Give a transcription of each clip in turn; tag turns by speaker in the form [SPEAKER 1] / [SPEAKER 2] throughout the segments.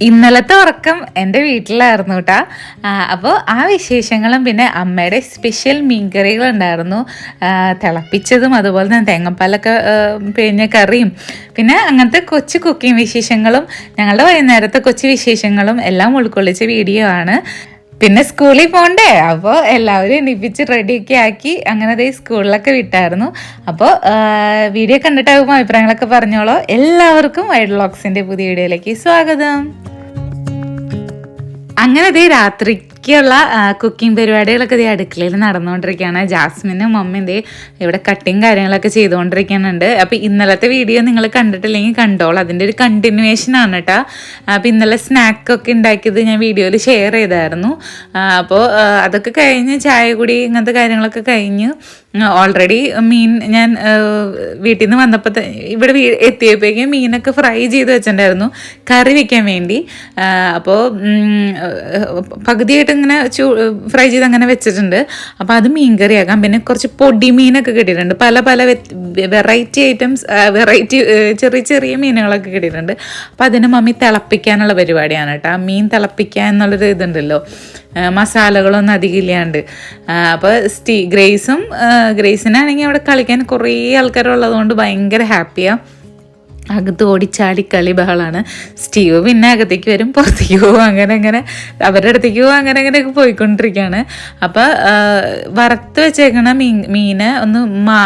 [SPEAKER 1] ഇന്നലത്തെ ഉറക്കം എന്റെ വീട്ടിലായിരുന്നു കേട്ടാ അപ്പോൾ ആ വിശേഷങ്ങളും പിന്നെ അമ്മയുടെ സ്പെഷ്യൽ മീൻകറികളുണ്ടായിരുന്നു. തിളപ്പിച്ചതും അതുപോലെ തന്നെ തേങ്ങപ്പാലൊക്കെ പിഴിഞ്ഞ കറിയും. പിന്നെ അങ്ങനത്തെ കൊച്ചു കുക്കിംഗ് വിശേഷങ്ങളും ഞങ്ങളുടെ വൈകുന്നേരത്തെ കൊച്ചു വിശേഷങ്ങളും എല്ലാം ഉൾക്കൊള്ളിച്ച വീഡിയോ ആണ്. പിന്നെ സ്കൂളിൽ പോകണ്ടേ അപ്പോൾ എല്ലാവരും എണീപ്പിച്ച് റെഡിയൊക്കെ ആക്കി അങ്ങനെ അതേ സ്കൂളിലൊക്കെ വിട്ടായിരുന്നു. അപ്പോൾ വീഡിയോ കണ്ടിട്ടാകുമ്പോൾ അഭിപ്രായങ്ങളൊക്കെ പറഞ്ഞോളൂ. എല്ലാവർക്കും വൈഡ് വ്ളോഗ്സിന്റെ പുതിയ വീഡിയോയിലേക്ക് സ്വാഗതം. അങ്ങനെ അതേ ദേ രാത്രിക്കുള്ള കുക്കിംഗ് പരിപാടികളൊക്കെ ദേ അടുക്കളയിൽ നടന്നുകൊണ്ടിരിക്കുകയാണ്. ജാസ്മിനും മമ്മിന്റെ ഇവിടെ കട്ടിങ് കാര്യങ്ങളൊക്കെ ചെയ്തുകൊണ്ടിരിക്കുന്നുണ്ട്. അപ്പോൾ ഇന്നലത്തെ വീഡിയോ നിങ്ങൾ കണ്ടിട്ടില്ലെങ്കിൽ കണ്ടോളൂ. അതിന്റെ ഒരു കണ്ടിന്യൂവേഷൻ ആണ് കേട്ടോ അപ്പോൾ ഇന്നലെ സ്നാക്കൊക്കെ ഉണ്ടാക്കിയത് ഞാൻ വീഡിയോയിൽ ഷെയർ ചെയ്തായിരുന്നു. അപ്പോൾ അതൊക്കെ കഴിഞ്ഞ് ചായ കൂടി ഇങ്ങനത്തെ കാര്യങ്ങളൊക്കെ കഴിഞ്ഞ് ഓൾറെഡി മീൻ ഞാൻ വീട്ടിൽ നിന്ന് വന്നപ്പോൾ ഇവിടെ എത്തിയപ്പോഴേക്കും മീനൊക്കെ ഫ്രൈ ചെയ്ത് വെച്ചിട്ടുണ്ടായിരുന്നു കറി വെക്കാൻ വേണ്ടി. അപ്പോൾ പകുതിയായിട്ട് ഇങ്ങനെ ചൂ ഫ്രൈ ചെയ്ത് അങ്ങനെ വെച്ചിട്ടുണ്ട്. അപ്പോൾ അത് മീൻ കറിയാക്കാം. പിന്നെ കുറച്ച് പൊടി മീനൊക്കെ കിട്ടിയിട്ടുണ്ട്. പല പല വെറൈറ്റി ഐറ്റംസ് വെറൈറ്റി ചെറിയ ചെറിയ മീനുകളൊക്കെ കിട്ടിയിട്ടുണ്ട്. അപ്പോൾ അതിന് മമ്മി തിളപ്പിക്കാനുള്ള പരിപാടിയാണ് കേട്ടോ. ആ മീൻ തിളപ്പിക്കുക എന്നുള്ളൊരു ഇതുണ്ടല്ലോ. മസാലകളൊന്നും അധികം ഇല്ലാണ്ട്. അപ്പോൾ സ്റ്റീ ഗ്രേസും ഗ്രേസിനാണെങ്കിൽ അവിടെ കളിക്കാൻ കുറേ ആൾക്കാരുള്ളത് കൊണ്ട് ഭയങ്കര ഹാപ്പിയാണ് അകത്ത് ഓടിച്ചാടി കളി ബഹളാണ്. സ്റ്റീവ് പിന്നെ അകത്തേക്ക് വരും പുറത്തേക്ക് പോകും അങ്ങനെ അങ്ങനെ. അവരുടെ അടുത്തേക്ക് പോകും അങ്ങനെ അങ്ങനെയൊക്കെ പോയിക്കൊണ്ടിരിക്കുകയാണ്. അപ്പോൾ വറുത്ത് വെച്ചേക്കണ മീൻ മീന് ഒന്ന് മാ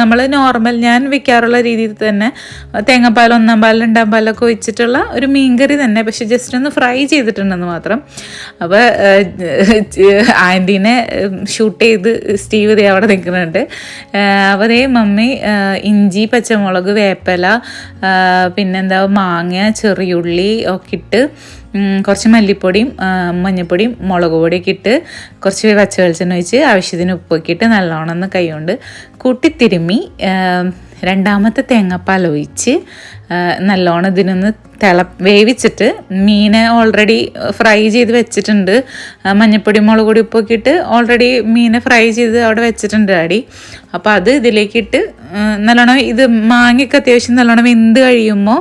[SPEAKER 1] നമ്മൾ നോർമൽ ഞാൻ വെക്കാറുള്ള രീതിയിൽ തന്നെ തേങ്ങാപ്പാൽ ഒന്നാം പാൽ രണ്ടാം പാലൊക്കെ ഒഴിച്ചിട്ടുള്ള ഒരു മീൻകറി തന്നെ പക്ഷെ ജസ്റ്റ് ഒന്ന് ഫ്രൈ ചെയ്തിട്ടുണ്ടെന്ന് മാത്രം. അപ്പോൾ ആന്റീനെ ഷൂട്ട് ചെയ്ത് സ്റ്റീവ് ദേ അവിടെ നിൽക്കുന്നുണ്ട്. അപ്പോൾ ദേ മമ്മി ഇഞ്ചി പച്ചമുളക് വേപ്പല പിന്നെന്താ മാങ്ങ ചെറിയുള്ളി ഒക്കെ ഇട്ട് കുറച്ച് മല്ലിപ്പൊടിയും മഞ്ഞൾപ്പൊടിയും മുളക് പൊടിയൊക്കെ ഇട്ട് കുറച്ച് പച്ച വെളിച്ചെണ്ണ ഒഴിച്ച് ആവശ്യത്തിന് ഉപ്പൊക്കെ ഇട്ട് നല്ലോണം ഒന്ന് കൈകൊണ്ട് കൂട്ടിത്തിരുമ്മി ആ, രണ്ടാമത്തെ തേങ്ങാപ്പാൽ ഒഴിച്ച് നല്ലോണം ഇതിനൊന്ന് തിള വേവിച്ചിട്ട് മീന് ഓൾറെഡി ഫ്രൈ ചെയ്ത് വെച്ചിട്ടുണ്ട്. മഞ്ഞപ്പൊടി മുളക് പൊടി ഉപ്പൊക്കെ ഇട്ട് ഓൾറെഡി മീനെ ഫ്രൈ ചെയ്ത് അവിടെ വെച്ചിട്ടുണ്ട് അടി അപ്പോൾ അത് ഇതിലേക്കിട്ട് നല്ലോണം ഇത് മാങ്ങയൊക്കെ അത്യാവശ്യം നല്ലോണം വെന്ത് കഴിയുമ്പോൾ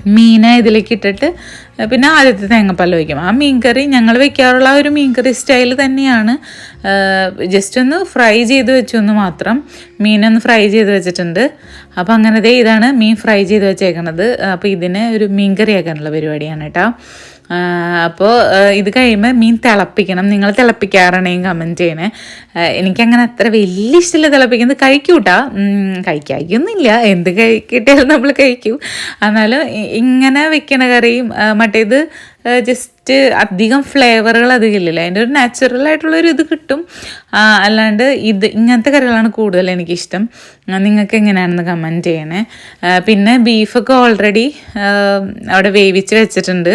[SPEAKER 1] മീനെ ഇതിലേക്ക് ഇട്ടിട്ട് പിന്നെ ആദ്യത്തെ തേങ്ങാപ്പാൽ വയ്ക്കും ആ മീൻകറി ഞങ്ങൾ വെക്കാറുള്ള ഒരു മീൻകറി സ്റ്റൈൽ തന്നെയാണ്. ജസ്റ്റ് ഒന്ന് ഫ്രൈ ചെയ്ത് വെച്ചു എന്ന് മാത്രം മീനൊന്ന് ഫ്രൈ ചെയ്ത് വെച്ചിട്ടുണ്ട്. അപ്പോൾ അങ്ങനത്തെ ഇതാണ് മീൻ ഫ്രൈ ചെയ്ത് വെച്ചേക്കണത്. അപ്പോൾ ഇതിന് ഒരു മീൻകറി ആക്കാനുള്ള പരിപാടിയാണ് കേട്ടോ. അപ്പോൾ ഇത് കഴിയുമ്പോൾ മീൻ തിളപ്പിക്കണം. നിങ്ങൾ തിളപ്പിക്കാറാണെങ്കിൽ കമന്റ് ചെയ്യണേ. എനിക്കങ്ങനെ അത്ര വലിയ ഇഷ്ടമില്ല തിളപ്പിക്കുന്നത്. കഴിക്കൂട്ടാ. കഴിക്കാക്കൊന്നുമില്ല എന്ത് കഴി നമ്മൾ കഴിക്കും. എന്നാലും ഇങ്ങനെ വെക്കണ കറിയും മറ്റേത് ജസ്റ്റ് അധികം ഫ്ലേവറുകൾ അധികം ഇല്ലല്ലോ? അതിന്റെ ഒരു നാച്ചുറൽ ആയിട്ടുള്ള ഒരു ഇത് കിട്ടും. അല്ലാണ്ട് ഇത് ഇങ്ങനത്തെ കറികളാണ് കൂടുതൽ എനിക്കിഷ്ടം. നിങ്ങൾക്ക് എങ്ങനെയാണെന്ന് കമന്റ് ചെയ്യണേ. പിന്നെ ബീഫൊക്കെ ഓൾറെഡി അവിടെ വേവിച്ച് വെച്ചിട്ടുണ്ട്.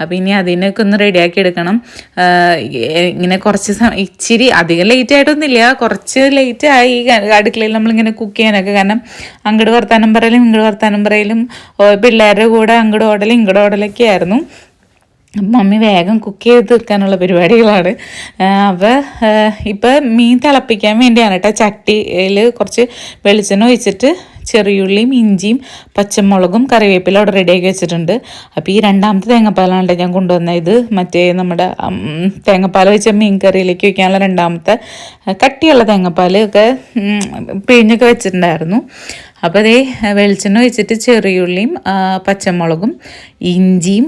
[SPEAKER 1] അപ്പോൾ ഇനി അതിനൊക്കെ ഒന്ന് റെഡിയാക്കി എടുക്കണം. ഇങ്ങനെ കുറച്ച് സമയം ഇച്ചിരി അധികം ലേറ്റ് ആയിട്ടൊന്നുമില്ല. കുറച്ച് ലേറ്റ് ആയി. അടുക്കളയിൽ നമ്മളിങ്ങനെ കുക്ക് ചെയ്യാനൊക്കെ കാരണം അങ്ങോട്ട് വർത്താനം പറയലും ഇങ്ങോട്ട് വർത്താനം പറയലും പിള്ളേരുടെ കൂടെ അങ്ങോട്ട് ഓടലും ഇങ്ങോട്ട് ഓടലൊക്കെ ആയിരുന്നു മമ്മി വേഗം കുക്ക് ചെയ്ത് തീർക്കാനുള്ള പരിപാടികളാണ്. അപ്പോൾ ഇപ്പം മീൻ തിളപ്പിക്കാൻ വേണ്ടിയാണ് കേട്ടോ. ചട്ടിയിൽ കുറച്ച് വെളിച്ചെണ്ണ ഒഴിച്ചിട്ട് ചെറിയുള്ളിയും ഇഞ്ചിയും പച്ചമുളകും കറിവേപ്പില അവിടെ റെഡിയാക്കി വെച്ചിട്ടുണ്ട്. അപ്പോൾ ഈ രണ്ടാമത്തെ തേങ്ങാപ്പാലാണ് ഞാൻ കൊണ്ടുവന്നത്. ഇത് മറ്റേ നമ്മുടെ തേങ്ങാപ്പാൽ വെച്ച മീൻ കറിയിലേക്ക് വയ്ക്കാനുള്ള രണ്ടാമത്തെ കട്ടിയുള്ള തേങ്ങാപ്പാൽ ഒക്കെ പിഴിഞ്ഞൊക്കെ വെച്ചിട്ടുണ്ടായിരുന്നു. അപ്പോൾ അതേ വെളിച്ചെണ്ണ ഒഴിച്ചിട്ട് ചെറിയുള്ളിയും പച്ചമുളകും ഇഞ്ചിയും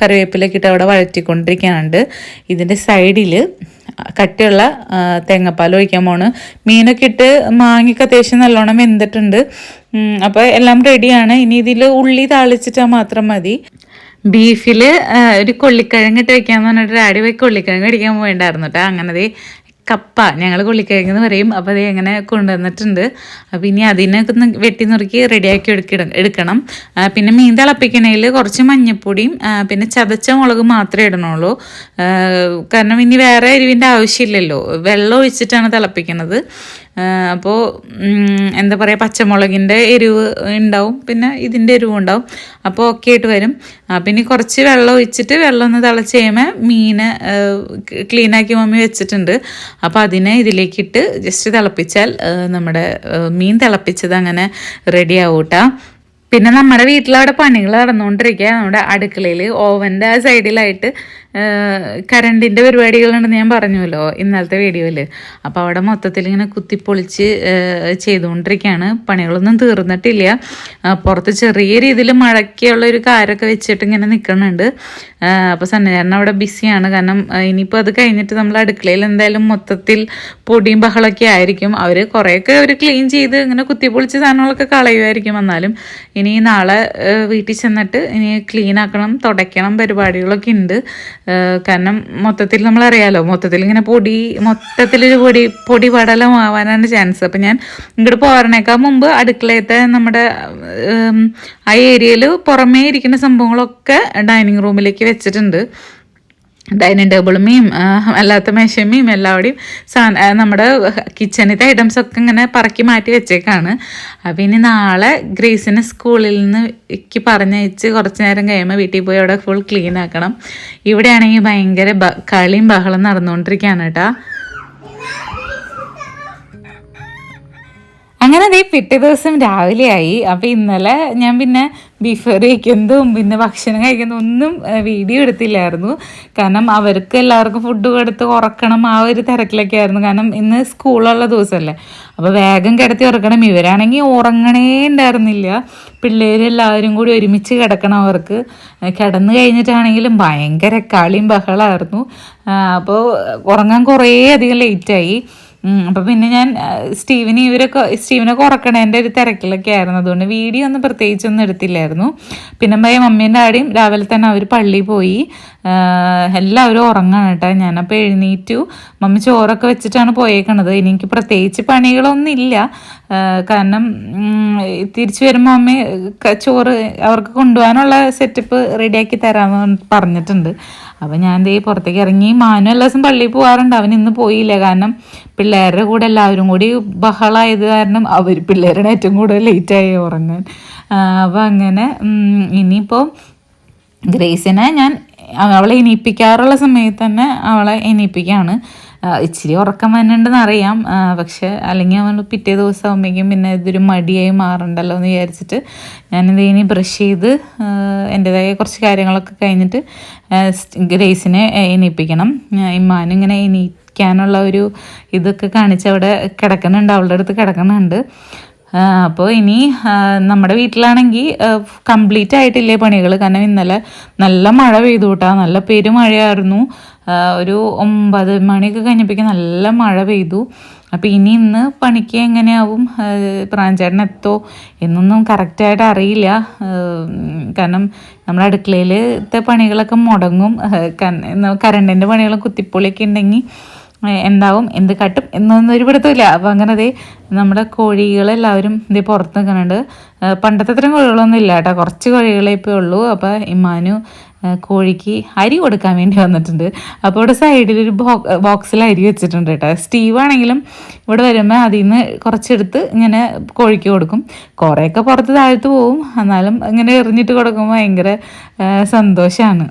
[SPEAKER 1] കറിവേപ്പിലൊക്കെ ഇട്ട് അവിടെ വഴറ്റിക്കൊണ്ടിരിക്കാനുണ്ട്. ഇതിന്റെ സൈഡിൽ കട്ടിയുള്ള തേങ്ങാപ്പാൽ ഒഴിക്കാൻ പോണ്. മീനൊക്കെ ഇട്ട് മാങ്ങിക്ക് അത്യാവശ്യം നല്ലോണം വെന്തിട്ടുണ്ട്. അപ്പോൾ എല്ലാം റെഡിയാണ്. ഇനി ഇതിൽ ഉള്ളി താളിച്ചിട്ടാൽ മാത്രം മതി. ബീഫിൽ ഒരു കൊള്ളിക്കിഴങ്ങ് ഇട്ട് വെക്കാന്ന് പറഞ്ഞിട്ട് ആടി പോയി കൊള്ളിക്കിഴങ്ങ് അടിക്കാൻ പോയിണ്ടായിരുന്നു കേട്ടോ അങ്ങനെ കപ്പ ഞങ്ങൾ കൊള്ളിക്കിഴങ്ങ് എന്ന് പറയും അപ്പോൾ അത് എങ്ങനെ കൊണ്ടുവന്നിട്ടുണ്ട്. അപ്പോൾ ഇനി അതിനൊക്കെ ഒന്ന് വെട്ടി നുറുക്കി റെഡിയാക്കി എടുക്കണം. എടുക്കണം പിന്നെ മീൻ തിളപ്പിക്കണേൽ കുറച്ച് മഞ്ഞപ്പൊടിയും പിന്നെ ചതച്ച മുളക് മാത്രമേ ഇടണുള്ളൂ. കാരണം ഇനി വേറെ എരിവിന്റെ ആവശ്യമില്ലല്ലോ. വെള്ളം ഒഴിച്ചിട്ടാണ് തിളപ്പിക്കുന്നത് അപ്പോൾ എന്താ പറയുക പച്ചമുളകിന്റെ എരിവ് ഉണ്ടാവും പിന്നെ ഇതിന്റെ എരിവും ഉണ്ടാവും. അപ്പോൾ ഓക്കെ ആയിട്ട് വരും. പിന്നെ കുറച്ച് വെള്ളം ഒഴിച്ചിട്ട് വെള്ളം ഒന്ന് തിളച്ച് കഴിയുമ്പോൾ മീന് ക്ലീനാക്കി മമ്മി വെച്ചിട്ടുണ്ട്. അപ്പോൾ അതിനെ ഇതിലേക്കിട്ട് ജസ്റ്റ് തിളപ്പിച്ചാൽ നമ്മുടെ മീൻ തിളപ്പിച്ചത് അങ്ങനെ റെഡി ആവൂട്ടാ. പിന്നെ നമ്മുടെ വീട്ടിലവിടെ പണികൾ നടന്നുകൊണ്ടിരിക്കുക നമ്മുടെ അടുക്കളയിൽ ഓവന്റെ ആ സൈഡിലായിട്ട് കറണ്ടിന്റെ പരിപാടികളുണ്ടെന്ന് ഞാൻ പറഞ്ഞുവല്ലോ ഇന്നലത്തെ വീഡിയോയിൽ അപ്പോൾ അവിടെ മൊത്തത്തിൽ ഇങ്ങനെ കുത്തിപ്പൊളിച്ച് ചെയ്തുകൊണ്ടിരിക്കുകയാണ് പണികളൊന്നും തീർന്നിട്ടില്ല. പുറത്ത് ചെറിയ രീതിയിൽ മഴയ്ക്കുള്ള ഒരു കാരൊക്കെ വെച്ചിട്ട് ഇങ്ങനെ നിൽക്കുന്നുണ്ട് അപ്പോൾ സന്നചാരൻ അവിടെ ബിസിയാണ്. കാരണം ഇനിയിപ്പോൾ അത് കഴിഞ്ഞിട്ട് നമ്മൾ അടുക്കളയിൽ എന്തായാലും മൊത്തത്തിൽ പൊടിയും ബഹളമൊക്കെ ആയിരിക്കും. അവർ കുറേയൊക്കെ അവർ ക്ലീൻ ചെയ്ത് ഇങ്ങനെ കുത്തിപ്പൊളിച്ച് സാധനങ്ങളൊക്കെ കളയുമായിരിക്കും എന്നാലും ഇനി നാളെ വീട്ടിൽ ചെന്നിട്ട് ഇനി ക്ലീൻ ആക്കണം തുടയ്ക്കണം പരിപാടികളൊക്കെ ഉണ്ട്. കാരണം മൊത്തത്തിൽ നമ്മളറിയാലോ മൊത്തത്തിൽ ഇങ്ങനെ പൊടി മൊത്തത്തിലൊരു പൊടി പൊടി പടലമാവാനാണ് ചാൻസ് അപ്പം ഞാൻ ഇങ്ങോട്ട് പോരണേക്കാൾ മുമ്പ് അടുക്കളയത്തെ നമ്മുടെ ആ ഏരിയയിൽ പുറമേ ഇരിക്കുന്ന സംഭവങ്ങളൊക്കെ ഡൈനിങ് റൂമിലേക്ക് വെച്ചിട്ടുണ്ട്. ഡൈനിങ് ടേബിളുമേയും അല്ലാത്ത മേശമേയും എല്ലാവിടെയും സാ ആ, നമ്മുടെ കിച്ചണിലത്തെ ഐറ്റംസ് ഒക്കെ ഇങ്ങനെ പറക്കി മാറ്റി വെച്ചേക്കാണ്. അപ്പം ഇനി നാളെ ഗ്രേസിനെ സ്കൂളിൽ നിന്ന് എനിക്ക് പറഞ്ഞയച്ച് കുറച്ച് നേരം കഴിയുമ്പോൾ വീട്ടിൽ പോയി അവിടെ ഫുൾ ക്ലീൻ ആക്കണം. ഇവിടെയാണെങ്കിൽ ഭയങ്കര കളിയും ബഹളം നടന്നുകൊണ്ടിരിക്കുകയാണ് കേട്ടോ. അങ്ങനെ ദേ പിറ്റേ ദിവസം രാവിലെയായി. അപ്പോൾ ഇന്നലെ ഞാൻ പിന്നെ ബീഫ് കറി കഴിക്കുന്നതും പിന്നെ ഭക്ഷണം കഴിക്കുന്നതും ഒന്നും വീഡിയോ എടുത്തില്ലായിരുന്നു. കാരണം അവർക്ക് എല്ലാവർക്കും ഫുഡ് കൊടുത്ത് ഉറക്കണം ആ ഒരു തിരക്കിലൊക്കെ ആയിരുന്നു. കാരണം ഇന്ന് സ്കൂളുള്ള ദിവസമല്ലേ. അപ്പോൾ വേഗം കിടത്തി ഉറക്കണം. ഇവരാണെങ്കിൽ ഉറങ്ങണേ ഉണ്ടായിരുന്നില്ല. പിള്ളേരെല്ലാവരും കൂടി ഒരുമിച്ച് കിടക്കണം അവർക്ക്. കിടന്നു കഴിഞ്ഞിട്ടാണെങ്കിലും ഭയങ്കര കളിയും ബഹളമായിരുന്നു അപ്പോൾ ഉറങ്ങാൻ കുറേ അധികം ലേറ്റായി ഉം, അപ്പൊ പിന്നെ ഞാൻ സ്റ്റീവിനെ ഇവരൊക്കെ സ്റ്റീവിനൊക്കെ ഉറക്കണേന്റെ ഒരു തിരക്കിലൊക്കെ ആയിരുന്നു. അതുകൊണ്ട് വീഡിയോ ഒന്നും പ്രത്യേകിച്ചൊന്നും എടുത്തില്ലായിരുന്നു. പിന്നെ മമ്മീന്റെ ആടെയും രാവിലെ തന്നെ അവർ പള്ളിയിൽ പോയി. എല്ലാവരും ഉറങ്ങാണ് കേട്ടോ. ഞാനപ്പോൾ എഴുന്നേറ്റു. മമ്മി ചോറൊക്കെ വെച്ചിട്ടാണ് പോയേക്കണത്. ഇനി എനിക്ക് പ്രത്യേകിച്ച് പണികളൊന്നും ഇല്ല കാരണം തിരിച്ചു വരുമ്പോൾ അമ്മ ചോറ് അവർക്ക് കൊണ്ടുപോകാനുള്ള സെറ്റപ്പ് റെഡിയാക്കി തരാമെന്ന് പറഞ്ഞിട്ടുണ്ട്. അപ്പം ഞാൻ ദേ പുറത്തേക്ക് ഇറങ്ങി. മാനു എല്ലാ ദിവസം പള്ളിയിൽ പോകാറുണ്ട് അവൻ ഇന്ന് പോയില്ല. കാരണം പിള്ളേരുടെ കൂടെ എല്ലാവരും കൂടി ബഹളമായത് കാരണം അവർ പിള്ളേരുടെ ഏറ്റവും കൂടുതൽ ലേറ്റായി ഉറങ്ങാൻ. അപ്പം അങ്ങനെ ഇനിയിപ്പോൾ ഗ്രേസിനെ ഞാൻ അവളെ എണീപ്പിക്കാറുള്ള സമയത്ത് തന്നെ അവളെ എണീപ്പിക്കുകയാണ്. ഇച്ചിരി ഉറക്കം വന്നിട്ടുണ്ടെന്ന് അറിയാം. പക്ഷെ അല്ലെങ്കിൽ അവൾ പിറ്റേ ദിവസം ആകുമ്പോഴേക്കും പിന്നെ ഇതൊരു മടിയായി മാറണ്ടല്ലോ എന്ന് വിചാരിച്ചിട്ട് ഞാനിത് ഇനി ബ്രഷ് ചെയ്ത് എന്റെതായ കുറച്ച് കാര്യങ്ങളൊക്കെ കഴിഞ്ഞിട്ട് ഗ്രേസിനെ എണീപ്പിക്കണം. ഇമ്മാനും ഇങ്ങനെ എണീക്കാനുള്ള ഒരു ഇതൊക്കെ കാണിച്ച് അവിടെ കിടക്കുന്നുണ്ട് അവളുടെ അടുത്ത് കിടക്കുന്നുണ്ട്. അപ്പോൾ ഇനി നമ്മുടെ വീട്ടിലാണെങ്കിൽ കംപ്ലീറ്റ് ആയിട്ടില്ലേ പണികൾ കാരണം ഇന്നലെ നല്ല മഴ പെയ്തു കേട്ടോ നല്ല പെരുമഴയായിരുന്നു. ഒരു ഒമ്പത് മണിയൊക്കെ കഴിഞ്ഞപ്പോഴേക്കും നല്ല മഴ പെയ്തു. അപ്പോൾ ഇനി ഇന്ന് പണിക്ക് എങ്ങനെയാവും? പ്രാഞ്ചേട്ടൻ എത്തോ? എന്നൊന്നും കറക്റ്റായിട്ട് അറിയില്ല. കാരണം നമ്മുടെ അടുക്കളയിലത്തെ പണികളൊക്കെ മുടങ്ങും. കറണ്ടിന്റെ പണികളും കുത്തിപ്പൊളിയൊക്കെ ഉണ്ടെങ്കിൽ എന്താവും എന്ത് കട്ടും എന്നൊന്നും ഒരു പിടുത്തമില്ല അപ്പോൾ അങ്ങനെ അതേ നമ്മുടെ കോഴികളെല്ലാവരും ഇതേ പുറത്ത് നിൽക്കുന്നുണ്ട്. പണ്ടത്തെ അത്രയും കോഴികളൊന്നും ഇല്ല കേട്ടോ. കുറച്ച് കോഴികളെ ഇപ്പോൾ ഉള്ളൂ. അപ്പോൾ ഇമാനു കോഴിക്ക് അരി കൊടുക്കാൻ വേണ്ടി വന്നിട്ടുണ്ട്. അപ്പോൾ ഇവിടെ സൈഡിൽ ഒരു ബോക്സിൽ അരി വെച്ചിട്ടുണ്ട് കേട്ടോ. സ്റ്റീവ് ആണെങ്കിലും ഇവിടെ വരുമ്പോൾ അതിൽ നിന്ന് കുറച്ചെടുത്ത് ഇങ്ങനെ കോഴിക്ക് കൊടുക്കും. കുറേയൊക്കെ പുറത്ത് താഴ്ത്തു പോവും. എന്നാലും ഇങ്ങനെ എറിഞ്ഞിട്ട് കൊടുക്കുമ്പോൾ ഭയങ്കര സന്തോഷമാണ്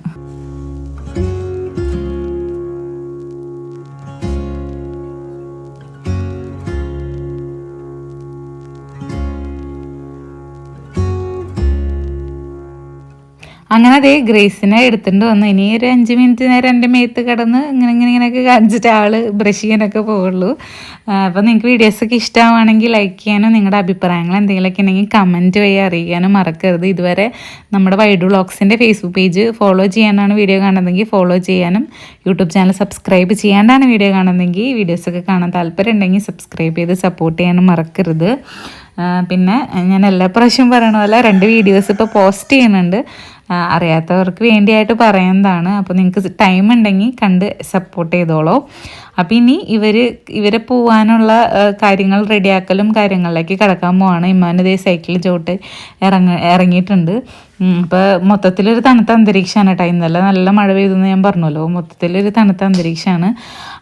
[SPEAKER 1] അങ്ങനെ അതേ ഗ്രേസിനെ എടുത്തിട്ട് വന്നു. ഇനി ഒരു അഞ്ച് മിനിറ്റ് നേരം എന്റെ മേത്ത് കിടന്ന് ഇങ്ങനെ ഇങ്ങനെ ഇങ്ങനെയൊക്കെ കാണിച്ചിട്ട് ആൾ ബ്രഷ് ചെയ്യാനൊക്കെ പോവുള്ളൂ. അപ്പോൾ നിങ്ങൾക്ക് വീഡിയോസൊക്കെ ഇഷ്ടമാണെങ്കിൽ ലൈക്ക് ചെയ്യാനും നിങ്ങളുടെ അഭിപ്രായങ്ങൾ എന്തെങ്കിലുമൊക്കെ ഉണ്ടെങ്കിൽ കമന്റ് വഴി അറിയിക്കാനും മറക്കരുത്. ഇതുവരെ നമ്മുടെ വൈഡു വ്ളോഗ്സിന്റെ ഫേസ്ബുക്ക് പേജ് ഫോളോ ചെയ്യാനാണ് വീഡിയോ കാണുന്നതെങ്കിൽ ഫോളോ ചെയ്യാനും യൂട്യൂബ് ചാനൽ സബ്സ്ക്രൈബ് ചെയ്യാണ്ടാണ് വീഡിയോ കാണുന്നതെങ്കിൽ വീഡിയോസൊക്കെ കാണാൻ താല്പര്യം ഉണ്ടെങ്കിൽ സബ്സ്ക്രൈബ് ചെയ്ത് സപ്പോർട്ട് ചെയ്യാനും മറക്കരുത്. പിന്നെ ഞാൻ എല്ലാ പ്രാവശ്യവും പറയണ പോലെ രണ്ട് വീഡിയോസ് ഇപ്പോൾ പോസ്റ്റ് ചെയ്യുന്നുണ്ട്. അറിയാത്തവർക്ക് വേണ്ടിയായിട്ട് പറയുന്നതാണ്. അപ്പോൾ നിങ്ങൾക്ക് ടൈം ഉണ്ടെങ്കിൽ കണ്ട് സപ്പോർട്ട് ചെയ്തോളൂ. അപ്പോൾ ഇനി ഇവർ ഇവരെ പോവാനുള്ള കാര്യങ്ങൾ റെഡിയാക്കലും കാര്യങ്ങളിലേക്ക് കിടക്കാൻ പോവാണ്. ഇമ്മാനിതേ സൈക്കിൾ ചോട്ട് ഇറങ്ങ ഇറങ്ങിയിട്ടുണ്ട് അപ്പോൾ മൊത്തത്തിലൊരു തണുത്ത അന്തരീക്ഷമാണ് കേട്ടോ ഇന്നലെ നല്ല മഴ പെയ്തെന്ന് ഞാൻ പറഞ്ഞല്ലോ. മൊത്തത്തിലൊരു തണുത്ത അന്തരീക്ഷമാണ്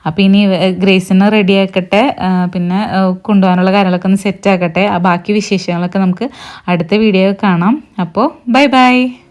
[SPEAKER 1] അപ്പോൾ ഇനി ഗ്രേസിനെ റെഡിയാക്കട്ടെ. പിന്നെ കൊണ്ടുപോകാനുള്ള കാര്യങ്ങളൊക്കെ ഒന്ന് സെറ്റ് ആക്കട്ടെ. ആ ബാക്കി വിശേഷങ്ങളൊക്കെ നമുക്ക് അടുത്ത വീഡിയോ കാണാം. അപ്പോൾ ബൈ ബൈ